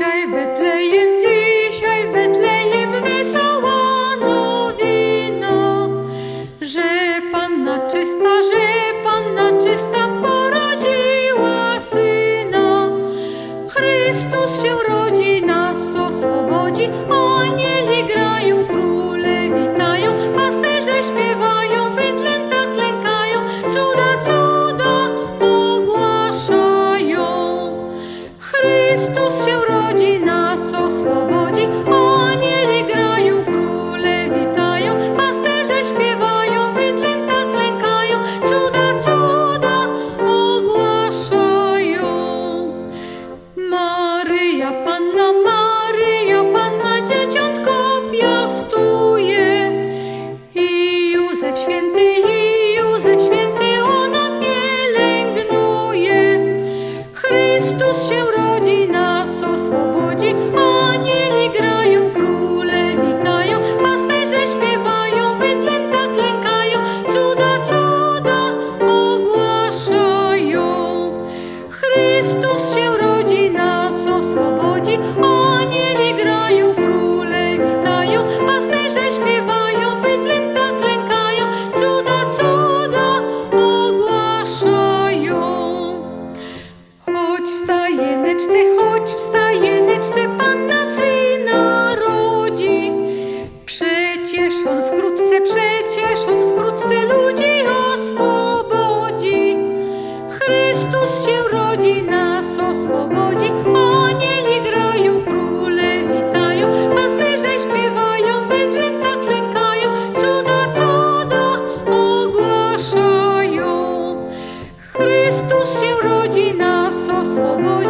Dzisiaj w Betlejem, dzisiaj w Betlejem wesoła nowina, że Panna czysta, że Panna czysta porodziła Syna. Chrystus się rodzi, nas oswobodzi, anieli grają król. on wkrótce, przecież on wkrótce ludzi oswobodzi. Chrystus się rodzi, nas oswobodzi. Anieli grają, króle witają, pasterze śpiewają, bydlęta klękają, cuda, cuda ogłaszają. Chrystus się rodzi, nas oswobodzi.